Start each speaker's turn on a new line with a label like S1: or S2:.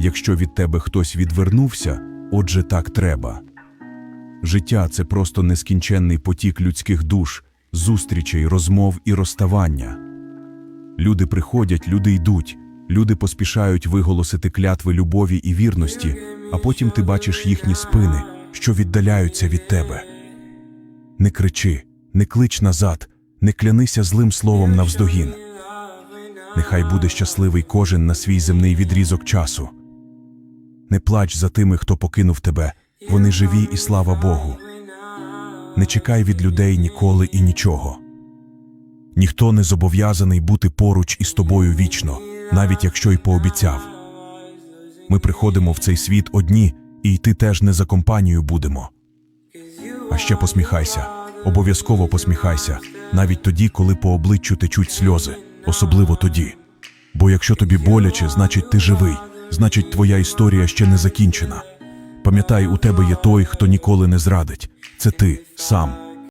S1: Якщо від тебе хтось відвернувся, отже так треба. Життя це просто нескінченний потік людських душ, зустрічей, розмов і розставання. Люди приходять, люди йдуть, люди поспішають виголосити клятви любові і вірності, а потім ти бачиш їхні спини, що віддаляються від тебе. Не кричи, не клич назад, не клянися злим словом навздогін. Нехай буде щасливий кожен на свій земний відрізок часу. Не плач за тими, хто покинув тебе, вони живі і слава Богу. Не чекай від людей ніколи і нічого. Ніхто не зобов'язаний бути поруч із тобою вічно, навіть якщо й пообіцяв. Ми приходимо в цей світ одні, і йти теж не за компанію будемо. А ще посміхайся, обов'язково посміхайся, навіть тоді, коли по обличчю течуть сльози, особливо тоді. Бо якщо тобі боляче, значить ти живий, значить твоя історія ще не закінчена. Пам'ятай, у тебе є той, хто ніколи не зрадить. Це ти сам.